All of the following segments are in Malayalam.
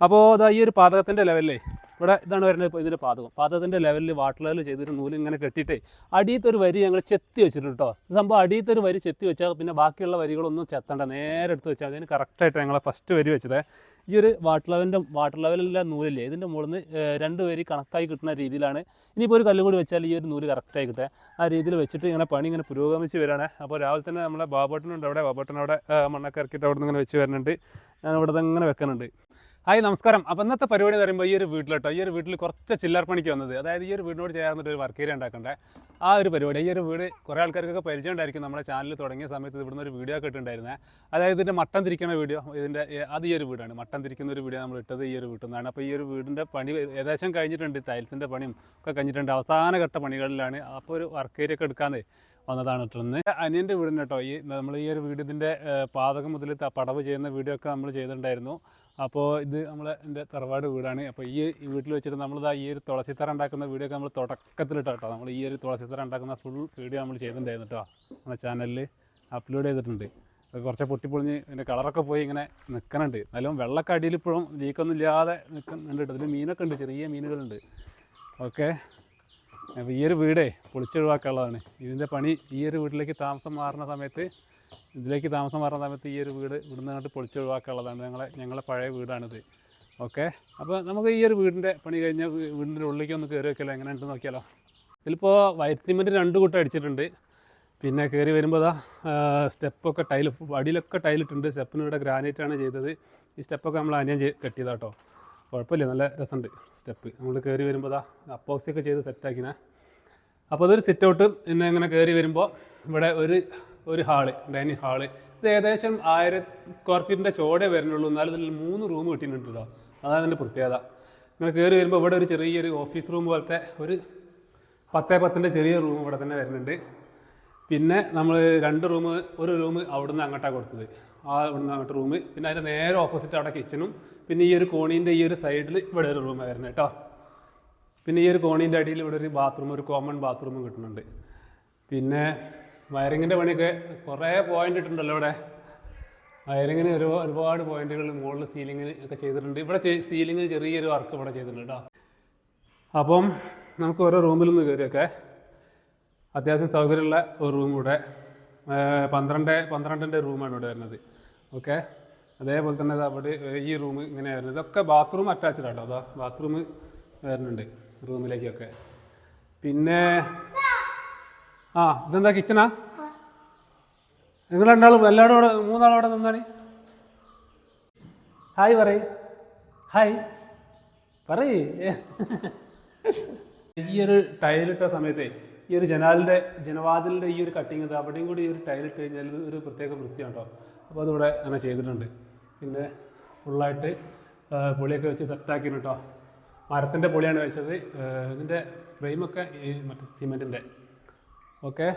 അപ്പോൾ അതാ ഈ ഒരു പാതകത്തിന്റെ ലെവലിലേ ഇവിടെ ഇതാണ് വരുന്നത് ഇപ്പോൾ ഇതിന്റെ പാതകം. പാതകത്തിന്റെ ലെവലിൽ വാട്ടർ ലെവൽ ചെയ്തിട്ട് നൂൽ ഇങ്ങനെ കെട്ടിയിട്ട് അടിയത്തെ ഒരു വരി ഞങ്ങൾ ചെത്തി വെച്ചിട്ടുണ്ട് കേട്ടോ സംഭവം അടിയത്തെ ഒരു വരി ചെത്തി വെച്ചാൽ പിന്നെ ബാക്കിയുള്ള വരികളൊന്നും ചെത്തണ്ട. നേരെ എടുത്ത് വെച്ചാൽ അതിന് കറക്റ്റായിട്ട് ഞങ്ങൾ ഫസ്റ്റ് വരി വെച്ചത്. ഈ ഒരു വാട്ടർ ലെവലിന്റെ വാട്ടർ ലെവലിലെ നൂലില്ലേ ഇതിന്റെ മുകളിൽ നിന്ന് രണ്ട് വരി കണക്കായി കിട്ടുന്ന രീതിയിലാണ്. ഇനിയിപ്പോൾ ഒരു കല്ലും കൂടി വെച്ചാൽ ഈ ഒരു നൂൽ കറക്റ്റായി കിട്ടുക. ആ രീതിയിൽ വെച്ചിട്ട് ഇങ്ങനെ പണി ഇങ്ങനെ പുരോഗമിച്ച് വരികയാണ് അപ്പോൾ രാവിലെ തന്നെ നമ്മളെ ബാബോട്ടനുണ്ട് അവിടെ. ബാബോട്ടൻ അവിടെ മണ്ണൊക്കെ ഇറക്കിയിട്ട് അവിടെ നിന്ന് ഇങ്ങനെ വെച്ച് വരുന്നുണ്ട് ഞാൻ ഇവിടെ ഇങ്ങനെ വെക്കുന്നുണ്ട് ഹായ് നമസ്കാരം. അപ്പോൾ ഇന്നത്തെ പരിപാടി എന്ന് പറയുമ്പോൾ ഈ ഒരു വീട്ടിലോട്ടോ ഈ ഒരു വീട്ടിൽ കുറച്ച് ചില്ലർ പണിക്ക് വന്നത്. അതായത് ഈ ഒരു വീടിനോട് ചേർന്നിട്ട് ഒരു വർക്ക് ഏരിയ ഉണ്ടാക്കണ്ടേ. ആ ഒരു പരിപാടി ഈ ഒരു വീട് കുറേ ആൾക്കാർക്കൊക്കെ പരിചയം ഉണ്ടായിരിക്കും. നമ്മുടെ ചാനൽ തുടങ്ങിയ സമയത്ത് ഇവിടുന്ന് ഒരു വീഡിയോ ഒക്കെ ഇട്ടുണ്ടായിരുന്നത് അതായത് ഇതിന്റെ മട്ടം തിരിക്കുന്ന വീഡിയോ ഇതിന്റെ അത് ഈ ഒരു വീടാണ്. മട്ടം തിരിക്കുന്ന ഒരു വീഡിയോ നമ്മൾ ഇട്ടത് ഈ ഒരു വീട്ടിൽ നിന്നാണ്. അപ്പോൾ ഈ ഒരു വീടിന്റെ പണി ഏകദേശം കഴിഞ്ഞിട്ടുണ്ട്. ടൈൽസിന്റെ പണിയും ഒക്കെ കഴിഞ്ഞിട്ടുണ്ട്. അവസാന ഘട്ട പണികളിലാണ്. അപ്പോൾ ഒരു വർക്ക് ഏരിയ ഒക്കെ എടുക്കാതെ വന്നതാണ് ഇട്ടിരുന്നത് അനിയന്റെ വീടിന് കേട്ടോ ഈ നമ്മൾ ഈ ഒരു വീട് ഇതിന്റെ പാതകം മുതൽ പടവ് ചെയ്യുന്ന വീഡിയോ ഒക്കെ നമ്മൾ ചെയ്തിട്ടുണ്ടായിരുന്നു. അപ്പോൾ ഇത് നമ്മളെ എന്റെ തറവാട് വീടാണ്. അപ്പോൾ ഈ വീട്ടിൽ വെച്ചിട്ട് നമ്മളിതാ ഈ ഒരു തുളസിത്തറ ഉണ്ടാക്കുന്ന വീഡിയോ ഒക്കെ നമ്മൾ തുടക്കത്തിലിട്ടോ കേട്ടോ. നമ്മൾ ഈ ഒരു തുളസിത്തറ ഉണ്ടാക്കുന്ന ഫുൾ വീഡിയോ നമ്മൾ ചെയ്തിട്ടുണ്ടായിരുന്നു കേട്ടോ. നമ്മുടെ ചാനലിൽ അപ്ലോഡ് ചെയ്തിട്ടുണ്ട്. അത് കുറച്ച് പൊട്ടിപ്പൊളിഞ്ഞ് ഇതിന്റെ കളറൊക്കെ പോയി ഇങ്ങനെ നിൽക്കുന്നുണ്ട് എന്നാലും വെള്ളമൊക്കെ അടിയിൽ ഇപ്പോഴും ലീക്കൊന്നും ഇല്ലാതെ നിൽക്കുന്നുണ്ട് കേട്ടോ. ഇതിൽ മീനൊക്കെ ഉണ്ട് ചെറിയ മീനുകളുണ്ട്. ഓക്കെ. അപ്പോൾ ഈ ഒരു വീടേ പൊളിച്ചൊഴിവാക്കാനുള്ളതാണ്. ഇതിന്റെ പണി ഈ ഒരു വീട്ടിലേക്ക് താമസം മാറുന്ന സമയത്ത് ഇതിലേക്ക് താമസം മാറുന്ന സമയത്ത് ഈ ഒരു വീട് ഇവിടുന്ന് അങ്ങോട്ട് പൊളിച്ചൊഴിവാക്കാനുള്ളതാണ് ഞങ്ങളെ ഞങ്ങളെ പഴയ വീടാണിത്. ഓക്കെ? അപ്പോൾ നമുക്ക് ഈ ഒരു വീടിന്റെ പണി കഴിഞ്ഞ വീടിന്റെ ഉള്ളിലേക്ക് ഒന്ന് കയറി വെക്കലോ എങ്ങനെ ഉണ്ടെന്ന് നോക്കിയാലോ? ഇതിലിപ്പോൾ വൈറ്റ് സിമെന്റ് രണ്ട് കൂട്ടം അടിച്ചിട്ടുണ്ട്. പിന്നെ കയറി വരുമ്പോൾ അതാ സ്റ്റെപ്പൊക്കെ ടൈൽ അടിയിലൊക്കെ ടൈലിട്ടുണ്ട്. സ്റ്റെപ്പിന് ഇവിടെ ഗ്രാനൈറ്റാണ് ചെയ്തത്. ഈ സ്റ്റെപ്പൊക്കെ നമ്മൾ അനിയൻ കെട്ടിയതാട്ടോ. കുഴപ്പമില്ല നല്ല രസമുണ്ട്. സ്റ്റെപ്പ് നമ്മൾ കയറി വരുമ്പോൾ അതാ അപ്പോസിയൊക്കെ ചെയ്ത് സെറ്റാക്കിനെ അപ്പോൾ അതൊരു സിറ്റ് ഔട്ട് പിന്നെ ഇങ്ങനെ കയറി വരുമ്പോൾ ഇവിടെ ഒരു ഒരു ഹാൾ ഡൈനിങ് ഹാൾ ഇത് ഏകദേശം ആയിരം സ്ക്വയർ ഫീറ്റിന്റെ ചോടേ വരുന്നുള്ളൂ എന്നാലും ഇതിൽ മൂന്ന് റൂം കിട്ടിയിട്ടുണ്ടല്ലോ അതാണ് അതിന്റെ പ്രത്യേകത. ഇങ്ങനെ കയറി വരുമ്പോൾ ഇവിടെ ഒരു ചെറിയൊരു ഓഫീസ് റൂം പോലത്തെ ഒരു പത്തേ പത്തിന്റെ ചെറിയ റൂം ഇവിടെ തന്നെ വരുന്നുണ്ട്. പിന്നെ നമ്മൾ രണ്ട് റൂം ഒരു റൂം അവിടുന്ന് അങ്ങോട്ടാണ് കൊടുത്തത്. ആ ഇവിടുന്ന് റൂം പിന്നെ അതിന്റെ നേരെ ഓപ്പോസിറ്റ് അവിടെ കിച്ചണും പിന്നെ ഈ ഒരു കോണീന്റെ ഈ ഒരു സൈഡിൽ ഇവിടെ ഒരു റൂം വരുന്നത് കേട്ടോ പിന്നെ ഈ ഒരു കോണീന്റെ അടിയിൽ ഇവിടെ ഒരു ബാത്റൂം ഒരു കോമൺ ബാത്റൂമും കിട്ടുന്നുണ്ട്. പിന്നെ വയറിങ്ങിന്റെ പണിയൊക്കെ കുറേ പോയിന്റ് ഇട്ടുണ്ടല്ലോ ഇവിടെ. വയറിങ്ങിന് ഒരു ഒരുപാട് പോയിന്റുകൾ മുകളിൽ സീലിങ്ങിന് ഒക്കെ ചെയ്തിട്ടുണ്ട്. ഇവിടെ സീലിങ്ങിന് ചെറിയൊരു വർക്ക് ഇവിടെ ചെയ്തിട്ടുണ്ട് കേട്ടോ അപ്പം നമുക്ക് ഓരോ റൂമിലൊന്ന് കയറിയൊക്കെ അത്യാവശ്യം സൗകര്യമുള്ള ഒരു റൂം ഇവിടെ. പന്ത്രണ്ട് പന്ത്രണ്ടിന്റെ റൂമാണ് ഇവിടെ വരുന്നത്. ഓക്കെ? അതേപോലെ തന്നെ അവിടെ ഈ റൂം ഇങ്ങനെ വരുന്നത്. ഇതൊക്കെ ബാത്റൂം അറ്റാച്ച്ഡ് ആട്ടോ? അതാ ബാത്റൂം വരുന്നുണ്ട് റൂമിലേക്കൊക്കെ. പിന്നെ ആ ഇതെന്താ കിച്ചണാ നിങ്ങൾ രണ്ടാളും എല്ലാവരും അവിടെ മൂന്നാളും അവിടെ നിന്നാണ്. ഹായ് പറയ്. ഹായ് പറയ്. ഈ ഒരു ടൈലിട്ട സമയത്തെ ഈ ഒരു ജനാലിന്റെ ജനവാതിലിന്റെ ഈ ഒരു കട്ടിങ് അവിടെയും കൂടി ഈ ഒരു ടൈലിട്ട് കഴിഞ്ഞാൽ ഒരു പ്രത്യേക വൃത്തിയാണ് കേട്ടോ അപ്പോൾ അതിവിടെ അങ്ങനെ ചെയ്തിട്ടുണ്ട്. പിന്നെ ഫുള്ളായിട്ട് പൊളിയൊക്കെ വെച്ച് സെറ്റാക്കി കേട്ടോ മരത്തിന്റെ പൊളിയാണ് വെച്ചത്. ഇതിന്റെ ഫ്രെയിമൊക്കെ ഈ മറ്റേ സിമെന്റിന്റെ ഓക്കെ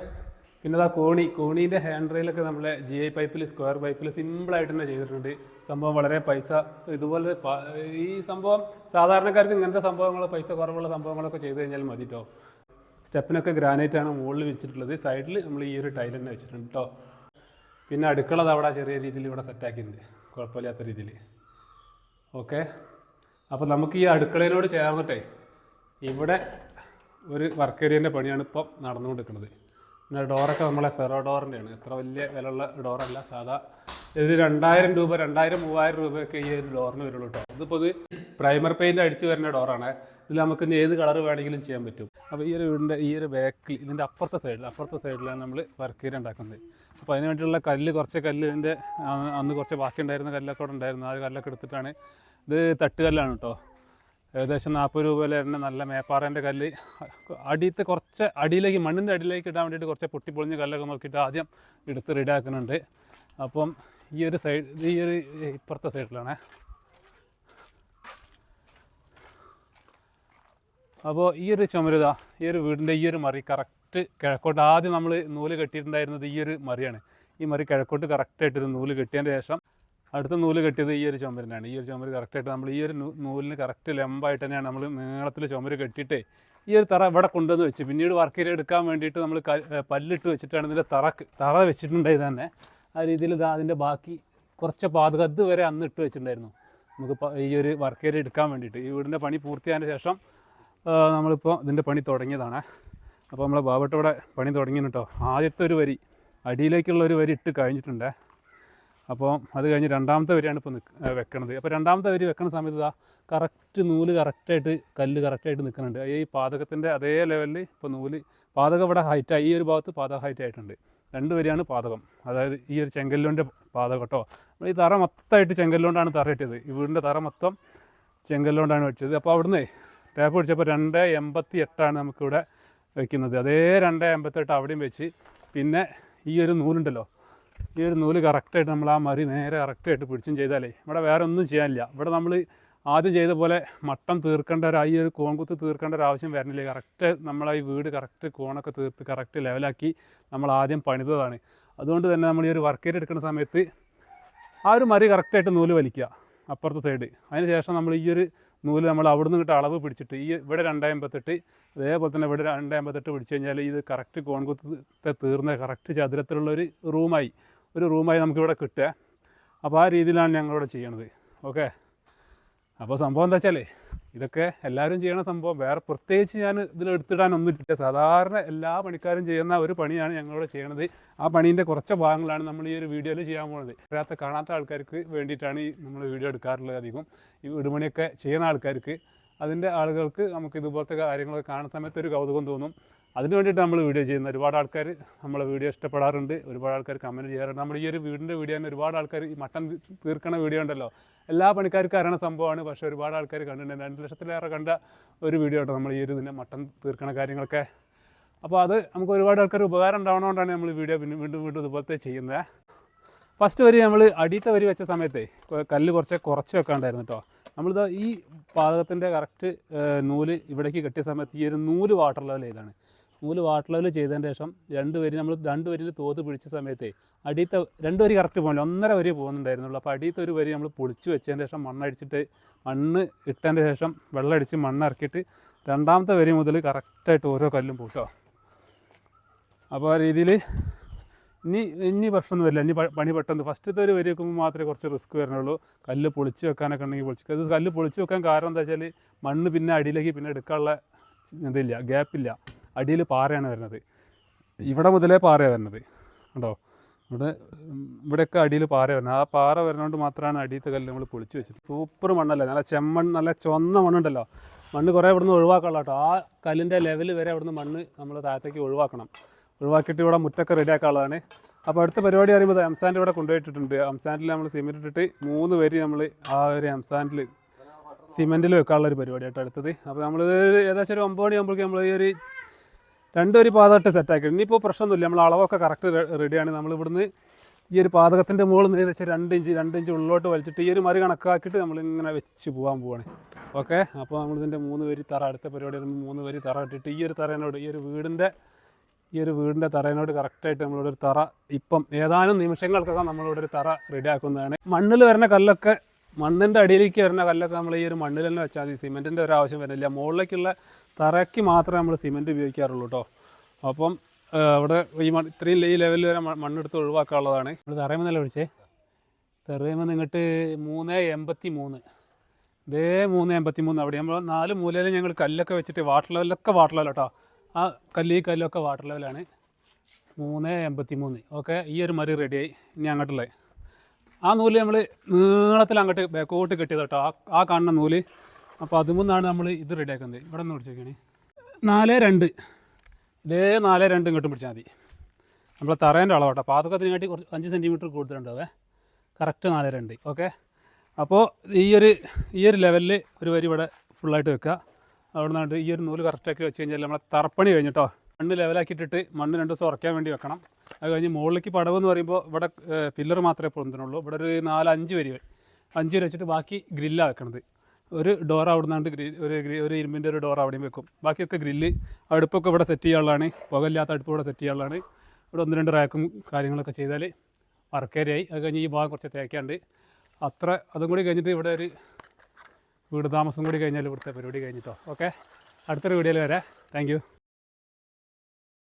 പിന്നെ അതാ കോണി. കോണീന്റെ ഹാൻഡ് റെയിലൊക്കെ നമ്മൾ ജി ഐ പൈപ്പിൽ സ്ക്വയർ പൈപ്പിൽ സിമ്പിളായിട്ട് തന്നെ ചെയ്തിട്ടുണ്ട്. സംഭവം വളരെ പൈസ ഇതുപോലെ ഈ സംഭവം സാധാരണക്കാർക്ക് ഇങ്ങനത്തെ സംഭവങ്ങൾ പൈസ കുറവുള്ള സംഭവങ്ങളൊക്കെ ചെയ്ത് കഴിഞ്ഞാൽ മതി കേട്ടോ സ്റ്റെപ്പിനൊക്കെ ഗ്രാനൈറ്റ് ആണ് മുകളിൽ വെച്ചിട്ടുള്ളത് സൈഡിൽ നമ്മൾ ഈ ഒരു ടൈൽ തന്നെ വെച്ചിട്ടുണ്ട് കേട്ടോ പിന്നെ അടുക്കള അവിടെ ചെറിയ രീതിയിൽ ഇവിടെ സെറ്റാക്കിയിട്ടുണ്ട് കുഴപ്പമില്ലാത്ത രീതിയിൽ. ഓക്കെ അപ്പോൾ നമുക്ക് ഈ അടുക്കളയിനോട് ചേർന്നിട്ടേ ഇവിടെ ഒരു വർക്ക് ഏരിയന്റെ പണിയാണ് ഇപ്പം നടന്നുകൊണ്ടിരിക്കുന്നത്. പിന്നെ ഡോറൊക്കെ നമ്മളെ ഫെറോ ഡോറിന്റെയാണ് എത്ര വലിയ വിലയുള്ള ഡോറല്ല സാധാ ഇത് രണ്ടായിരം രൂപ രണ്ടായിരം മൂവായിരം രൂപയൊക്കെ ഈ ഒരു ഡോറിന് വരുള്ളൂ കേട്ടോ ഇതിപ്പോൾ ഇത് പ്രൈമർ പെയിന്റ് അടിച്ച് വരുന്ന ഡോറാണ് ഇതിൽ നമുക്ക് ഇനി ഏത് കളർ വേണമെങ്കിലും ചെയ്യാൻ പറ്റും. അപ്പോൾ ഈ ഒരു വീടിന്റെ ഈ ഒരു ബാക്കിൽ ഇതിന്റെ അപ്പുറത്തെ സൈഡിൽ അപ്പുറത്തെ സൈഡിലാണ് നമ്മൾ വർക്ക് ഏരിയ ഉണ്ടാക്കുന്നത്. അപ്പോൾ അതിന് വേണ്ടിയുള്ള കല്ല് കുറച്ച് കല്ല് ഇതിന്റെ അന്ന് കുറച്ച് ബാക്കി ഉണ്ടായിരുന്ന കല്ലൊക്കെ അവിടെ ഉണ്ടായിരുന്നു. ആ കല്ലൊക്കെ എടുത്തിട്ടാണ് ഇത് തട്ടുകല്ലാണ് കേട്ടോ ഏകദേശം നാൽപ്പത് രൂപ വില വരുന്ന നല്ല മേപ്പാറേന്റെ കല്ല്. അടിയത്തെ കുറച്ച് അടിയിലേക്ക് മണ്ണിന്റെ അടിയിലേക്ക് ഇടാൻ വേണ്ടിയിട്ട് കുറച്ച് പൊട്ടിപ്പൊളിഞ്ഞ കല്ലൊക്കെ നോക്കിയിട്ട് ആദ്യം എടുത്ത് റെഡിയാക്കുന്നുണ്ട് അപ്പം ഈ ഒരു സൈഡ് ഈ ഒരു ഇപ്പുറത്തെ സൈഡിലാണ് അപ്പോൾ ഈ ഒരു ചുമരുത ഈ ഒരു വീടിന്റെ ഈ ഒരു മറി കറക്റ്റ് കിഴക്കോട്ട് ആദ്യം നമ്മൾ നൂൽ കെട്ടിയിട്ടുണ്ടായിരുന്നത് ഈ ഒരു മറിയാണ്. ഈ മറി കിഴക്കോട്ട് കറക്റ്റായിട്ടൊരു നൂൽ കെട്ടിയതിന്റെ ശേഷം അടുത്ത നൂൽ കെട്ടിയത് ഈ ഒരു ചുമരിനാണ്. ഈ ഒരു ചുമര് കറക്റ്റായിട്ട് നമ്മൾ ഈ ഒരു നൂലിന് കറക്റ്റ് ലെമ്പായിട്ട് തന്നെയാണ് നമ്മൾ നീളത്തിൽ ചുമര് കെട്ടിയിട്ട് ഈ ഒരു തറ ഇവിടെ കൊണ്ടുവന്ന് വെച്ച്. പിന്നീട് വർക്ക് ഏരിയ എടുക്കാൻ വേണ്ടിയിട്ട് നമ്മൾ പല്ലിട്ട് വെച്ചിട്ടാണ് ഇതിന്റെ തറ തറ വെച്ചിട്ടുണ്ടായി തന്നെ. ആ രീതിയിൽ ഇത് അതിന്റെ ബാക്കി കുറച്ച് പാതകത്ത് വരെ അന്ന് ഇട്ട് വെച്ചിട്ടുണ്ടായിരുന്നു. നമുക്ക് ഈ ഒരു വർക്ക് ഏരിയ എടുക്കാൻ വേണ്ടിയിട്ട്. ഈ വീടിന്റെ പണി പൂർത്തിയായതിന് ശേഷം നമ്മളിപ്പോൾ ഇതിന്റെ പണി തുടങ്ങിയതാണ്. അപ്പോൾ നമ്മളെ ബാബട്ടോടെ പണി തുടങ്ങി കേട്ടോ. ആദ്യത്തെ ഒരു വരി അടിയിലേക്കുള്ള ഒരു വരി ഇട്ട് കഴിഞ്ഞിട്ടുണ്ട്. അപ്പോൾ അത് കഴിഞ്ഞ് രണ്ടാമത്തെ വരിയാണ് ഇപ്പോൾ വെക്കണത്. അപ്പോൾ രണ്ടാമത്തെ വരി വെക്കണ സമയത്ത് ഇതാ കറക്റ്റ് നൂൽ കറക്റ്റായിട്ട് കല്ല് കറക്റ്റായിട്ട് നിൽക്കുന്നുണ്ട്. ഈ പാതകത്തിന്റെ അതേ ലെവലിൽ ഇപ്പോൾ നൂൽ പാതകം ഇവിടെ ഹൈറ്റായി ഈ ഒരു ഭാഗത്ത് പാതക ഹൈറ്റ് ആയിട്ടുണ്ട്. രണ്ട് വരിയാണ് പാതകം. അതായത് ഈ ഒരു ചെങ്കല്ലോന്റെ പാതകം കേട്ടോ. ഈ തറ മൊത്തമായിട്ട് ചെങ്കല്ലോണ്ടാണ് തറ ഇട്ടത് ഈ വീടിന്റെ തറ മൊത്തം ചെങ്കല്ലോണ്ടാണ് വെച്ചത്. അപ്പോൾ അവിടുന്ന് ടാപ്പ് പിടിച്ചപ്പോൾ രണ്ട് എൺപത്തി എട്ടാണ് നമുക്കിവിടെ വെക്കുന്നത്. അതേ രണ്ട് അമ്പത്തെട്ട് അവിടെയും വെച്ച്. പിന്നെ ഈ ഒരു നൂലുണ്ടല്ലോ. ഈ ഒരു നൂൽ കറക്റ്റായിട്ട് നമ്മൾ ആ മറി നേരെ കറക്റ്റായിട്ട് പിടിച്ചും ചെയ്താലേ ഇവിടെ വേറെ ഒന്നും ചെയ്യാനില്ല. ഇവിടെ നമ്മൾ ആദ്യം ചെയ്ത പോലെ മട്ടം തീർക്കേണ്ട ഒരു ഈ ഒരു കോൺകുത്ത് തീർക്കേണ്ട ഒരു ആവശ്യം വരുന്നില്ല കറക്റ്റ് നമ്മളെ ഈ വീട് കറക്റ്റ് കോണൊക്കെ തീർത്ത് കറക്റ്റ് ലെവലാക്കി നമ്മൾ ആദ്യം പണിതതാണ്. അതുകൊണ്ട് തന്നെ നമ്മൾ ഈ ഒരു വർക്കേറ്റ് എടുക്കുന്ന സമയത്ത് ആ ഒരു മറി കറക്റ്റായിട്ട് നൂൽ വലിക്കുക അപ്പുറത്തെ സൈഡ് അതിന് ശേഷം നമ്മൾ ഈ ഒരു നൂൽ നമ്മൾ അവിടെ നിന്ന് കിട്ടുക അളവ് പിടിച്ചിട്ട് ഈ ഇവിടെ രണ്ടേ എൺപത്തെട്ട് അതേപോലെ തന്നെ ഇവിടെ രണ്ടായമ്പത്തെട്ട് പിടിച്ചു കഴിഞ്ഞാൽ ഇത് കറക്റ്റ് കോൺകുത്തത്തെ തീർന്ന കറക്റ്റ് ചതുരത്തിലുള്ള ഒരു റൂമായി ഒരു റൂമായി നമുക്കിവിടെ കിട്ടുക. അപ്പോൾ ആ രീതിയിലാണ് ഞങ്ങളിവിടെ ചെയ്യണത്. ഓക്കെ അപ്പോൾ സംഭവം എന്താ വെച്ചാലേ ഇതൊക്കെ എല്ലാവരും ചെയ്യണ സംഭവം. വേറെ പ്രത്യേകിച്ച് ഞാൻ ഇതിൽ എടുത്തിടാനൊന്നും ഇല്ല സാധാരണ എല്ലാ പണിക്കാരും ചെയ്യുന്ന ഒരു പണിയാണ് ഞങ്ങളിവിടെ ചെയ്യണത്. ആ പണീന്റെ കുറച്ച് ഭാഗങ്ങളാണ് നമ്മൾ ഈ ഒരു വീഡിയോയിൽ ചെയ്യാൻ പോകുന്നത് അറിയാത്ത കാണാത്ത ആൾക്കാർക്ക് വേണ്ടിയിട്ടാണ് ഈ നമ്മൾ വീഡിയോ എടുക്കാറുള്ളത് അധികം. ഈ വീടുപണിയൊക്കെ ചെയ്യുന്ന ആൾക്കാർക്ക് അതിന്റെ ആളുകൾക്ക് നമുക്ക് ഇതുപോലത്തെ കാര്യങ്ങളൊക്കെ കാണുന്ന സമയത്ത് ഒരു കൗതുകം തോന്നും. അതിന് വേണ്ടിയിട്ട് നമ്മൾ വീഡിയോ ചെയ്യുന്നത് ഒരുപാട് ആൾക്കാർ നമ്മളെ വീഡിയോ ഇഷ്ടപ്പെടാറുണ്ട്. ഒരുപാട് ആൾക്കാർ കമന്റ് ചെയ്യാറുണ്ട്. നമ്മൾ ഈ ഒരു വീടിന്റെ വീഡിയോ തന്നെ ഒരുപാട് ആൾക്കാർ ഈ മട്ടൻ തീർക്കണ വീഡിയോ ഉണ്ടല്ലോ. എല്ലാ പണിക്കാർക്കും അറിയണ സംഭവമാണ്. പക്ഷേ ഒരുപാട് ആൾക്കാർ കണ്ടിട്ടുണ്ട്. രണ്ട് ലക്ഷത്തിലേറെ കണ്ട ഒരു വീഡിയോ ആട്ടോ നമ്മൾ ഈ ഒരു ഇതിന്റെ മട്ടൻ തീർക്കണ കാര്യങ്ങളൊക്കെ. അപ്പോൾ അത് നമുക്ക് ഒരുപാട് ആൾക്കാർ ഉപകാരം ഉണ്ടാവണതുകൊണ്ടാണ് നമ്മൾ വീഡിയോ പിന്നെ വീണ്ടും വീണ്ടും ഇതുപോലത്തെ ചെയ്യുന്നത് ഫസ്റ്റ് വരി നമ്മൾ അടിയത്തെ വരി വെച്ച സമയത്തെ കല്ല് കുറച്ച് കുറച്ച് വെക്കാണ്ടായിരുന്നു കേട്ടോ നമ്മളിത് ഈ പാതകത്തിന്റെ കറക്റ്റ് നൂൽ ഇവിടേക്ക് കെട്ടിയ സമയത്ത് ഈ ഒരു നൂൽ വാട്ടർ ലെവൽ ചെയ്താണ് നൂൽ വാട്ടർ ലെവൽ ചെയ്തതിന് ശേഷം രണ്ട് വരി നമ്മൾ രണ്ട് വരിയിൽ തോത് പിടിച്ച സമയത്തെ അടിയത്തെ രണ്ട് വരി കറക്റ്റ് പോകുന്നില്ല ഒന്നര വരി പോകുന്നുണ്ടായിരുന്നുള്ളൂ. അപ്പോൾ അടിയത്തെ ഒരു വരി നമ്മൾ പൊളിച്ച് വെച്ചതിന് ശേഷം മണ്ണടിച്ചിട്ട് മണ്ണ് ഇട്ടതിന് ശേഷം വെള്ളം അടിച്ച് മണ്ണ് ഇറക്കിയിട്ട് രണ്ടാമത്തെ വരി മുതൽ കറക്റ്റായിട്ട് ഓരോ കല്ലും പൂട്ടോ അപ്പോൾ ആ രീതിയിൽ ഇനി ഇനി പ്രശ്നമൊന്നും വരില്ല. ഇനി പണി പെട്ടെന്ന്. ഫസ്റ്റത്തെ ഒരു വരി വെക്കുമ്പോൾ മാത്രമേ കുറച്ച് റിസ്ക് വരുന്നുള്ളൂ കല്ല് പൊളിച്ച് വെക്കാനൊക്കെ ഉണ്ടെങ്കിൽ പൊളിച്ച് ഇത് കല്ല് പൊളിച്ച് വെക്കാൻ കാരണം എന്താ വെച്ചാൽ മണ്ണ് പിന്നെ അടിയിലേക്ക് പിന്നെ എടുക്കാനുള്ള ഇതില്ല ഗ്യാപ്പില്ല അടിയിൽ പാറയാണ് വരുന്നത്. ഇവിടെ മുതലേ പാറയാണ് വരുന്നത്. കണ്ടോ? ഇവിടെ ഇവിടെയൊക്കെ അടിയിൽ പാറ വരുന്നത്. ആ പാറ വരുന്നതുകൊണ്ട് മാത്രമാണ് അടിയത്തെ കല്ല് നമ്മൾ പൊളിച്ച് വെച്ചത് സൂപ്പർ മണ്ണല്ലേ? നല്ല ചെമ്മൺ നല്ല ചൊന്ന മണ്ണുണ്ടല്ലോ. മണ്ണ് കുറേ ഇവിടുന്ന് ഒഴിവാക്കാനുള്ള കേട്ടോ ആ കല്ലിന്റെ ലെവൽ വരെ അവിടുന്ന് മണ്ണ് നമ്മൾ താഴത്തേക്ക് ഒഴിവാക്കണം. ഒഴിവാക്കിയിട്ട് ഇവിടെ മുറ്റൊക്കെ റെഡിയാക്കാനുള്ളതാണ് അപ്പോൾ അടുത്ത പരിപാടി പറയുമ്പോൾ എംസാൻഡ് ഇവിടെ കൊണ്ടുപോയിട്ടിട്ടുണ്ട്. എംസാൻഡിൽ നമ്മൾ സിമെന്റ് ഇട്ടിട്ട് മൂന്ന് പേര് നമ്മൾ ആ ഒരു എംസാൻഡിൽ സിമെന്റിൽ വെക്കാനുള്ള ഒരു പരിപാടിയായിട്ട് അടുത്തത്. അപ്പോൾ നമ്മൾ ഏകദേശം ഒരു ഒമ്പത് മണിയാകുമ്പോഴേക്കും നമ്മൾ ഈ ഒരു രണ്ടൊരു പാതമായിട്ട് സെറ്റാക്കി ഇനിയിപ്പോൾ പ്രശ്നമൊന്നുമില്ല. നമ്മൾ അളവൊക്കെ കറക്റ്റ് റെഡിയാണ് നമ്മൾ ഇവിടുന്ന് ഈ ഒരു പാതകത്തിന്റെ മുകളിൽ നിന്ന് ഏകദേശം രണ്ട് ഇഞ്ച് രണ്ട് ഇഞ്ച് ഉള്ളിലോട്ട് വലിച്ചിട്ട് ഈ ഒരു മറി കണക്കാക്കിയിട്ട് നമ്മളിങ്ങനെ വെച്ച് പോകാൻ പോവാണ്. ഓക്കെ? അപ്പോൾ നമ്മളിതിന്റെ മൂന്ന് വരി തറ അടുത്ത പരിപാടി മൂന്ന് വരി തറ ഇട്ടിട്ട് ഈ ഒരു തറേനോട് ഈ ഒരു വീടിന്റെ ഈ ഒരു വീടിന്റെ തറേനോട് കറക്റ്റായിട്ട് നമ്മളിവിടെ ഒരു തറ ഇപ്പം ഏതാനും നിമിഷങ്ങൾക്കൊക്കെ നമ്മളിവിടെ ഒരു തറ റെഡിയാക്കുന്നതാണ് മണ്ണിൽ വരുന്ന കല്ലൊക്കെ മണ്ണിന്റെ അടിയിലേക്ക് വരുന്ന കല്ലൊക്കെ നമ്മൾ ഈ ഒരു മണ്ണിൽ തന്നെ വെച്ചാൽ മതി. സിമെന്റിന്റെ ഒരു ആവശ്യം വരുന്നില്ല. മുകളിലേക്കുള്ള തറയ്ക്ക് മാത്രമേ നമ്മൾ സിമെന്റ് ഉപയോഗിക്കാറുള്ളൂ കേട്ടോ അപ്പം അവിടെ ഈ മണ്ണ് ഇത്രയും ഈ ലെവലിൽ വരെ മണ്ണെടുത്ത് ഒഴിവാക്കാനുള്ളതാണ്. നമ്മൾ നല്ല വിളിച്ചേ തറയുമ്പോൾ നിങ്ങട്ട് മൂന്ന് എൺപത്തി മൂന്ന് ഇതേ മൂന്ന് എൺപത്തി മൂന്ന് അവിടെ നമ്മൾ നാല് മൂലയിൽ ഞങ്ങൾ കല്ലൊക്കെ വെച്ചിട്ട് വാട്ടർ ലെവലൊക്കെ വാട്ടർ ലെവൽ കേട്ടോ ആ കല്ല് ഈ കല്ലൊക്കെ വാട്ടർ ലെവലാണ് മൂന്ന് എൺപത്തി മൂന്ന് ഓക്കെ ഈ ഒരു മറി റെഡിയായി ഇനി അങ്ങോട്ടുള്ളത്. ആ നൂൽ നമ്മൾ നീളത്തിൽ അങ്ങോട്ട് ബാക്കോട്ട് കെട്ടിയത് കേട്ടോ ആ ആ കാണുന്ന നൂൽ അപ്പോൾ അതുമൂന്നാണ് നമ്മൾ ഇത് റെഡിയാക്കുന്നത്. ഇവിടെ നിന്ന് പിടിച്ചേക്കാണ് നാല് രണ്ട്. ഇതേ നാല് രണ്ട് ഇങ്ങോട്ടും പിടിച്ചാൽ മതി. നമ്മളെ തറേന്റെ അളവ് കേട്ടോ. അതൊക്കെ കാട്ടി കുറച്ച് അഞ്ച് സെന്റിമീറ്റർ കൂടുതലുണ്ടാവേ. കറക്റ്റ് നാല് രണ്ട്. ഓക്കെ അപ്പോൾ ഈ ഒരു ഈ ഒരു ലെവലിൽ ഒരു വരി ഇവിടെ ഫുള്ളായിട്ട് വെക്കുക. അവിടെ നിന്നാണ്ട് ഈ ഒരു നൂൽ കറക്റ്റാക്കി വെച്ച് കഴിഞ്ഞാൽ നമ്മളെ തറപ്പണി കഴിഞ്ഞിട്ടോ മണ്ണ് ലെവലാക്കിയിട്ടിട്ട് മണ്ണ് രണ്ട് ദിവസം ഉറക്കാൻ വേണ്ടി വെക്കണം. അത് കഴിഞ്ഞ് മുകളിലേക്ക് പടവ് എന്ന് പറയുമ്പോൾ ഇവിടെ പില്ലർ മാത്രമേ പൊന്തിനുള്ളൂ ഇവിടെ ഒരു നാല് അഞ്ച് വരി അഞ്ച് വരി വെച്ചിട്ട് ബാക്കി ഗ്രില്ലാണ് വെക്കണത്. ഒരു ഡോർ അവിടെ നിന്നാണ്ട് ഗ്രിൽ ഒരു ഒരു ഇരുമ്പിന്റെ ഒരു ഡോർ അവിടെയും വെക്കും. ബാക്കിയൊക്കെ ഗ്രില്ല് അടുപ്പൊക്കെ ഇവിടെ സെറ്റ് ചെയ്യാനുള്ളതാണ് പുകയില്ലാത്ത അടുപ്പ് ഇവിടെ സെറ്റ് ചെയ്യാനുള്ളതാണ് ഇവിടെ ഒന്ന് രണ്ട് റാക്കും കാര്യങ്ങളൊക്കെ ചെയ്താൽ വർക്കേരിയായി. അത് കഴിഞ്ഞ് ഈ ഭാഗം കുറച്ച് തേക്കാണ്ട്. അത്ര അതും കൂടി കഴിഞ്ഞിട്ട് ഇവിടെ ഒരു വീട് താമസം കൂടി കഴിഞ്ഞാൽ ഇവിടുത്തെ പരിപാടി കഴിഞ്ഞിട്ടോ. ഓക്കെ അടുത്തൊരു വീഡിയോയിൽ വരാം. താങ്ക്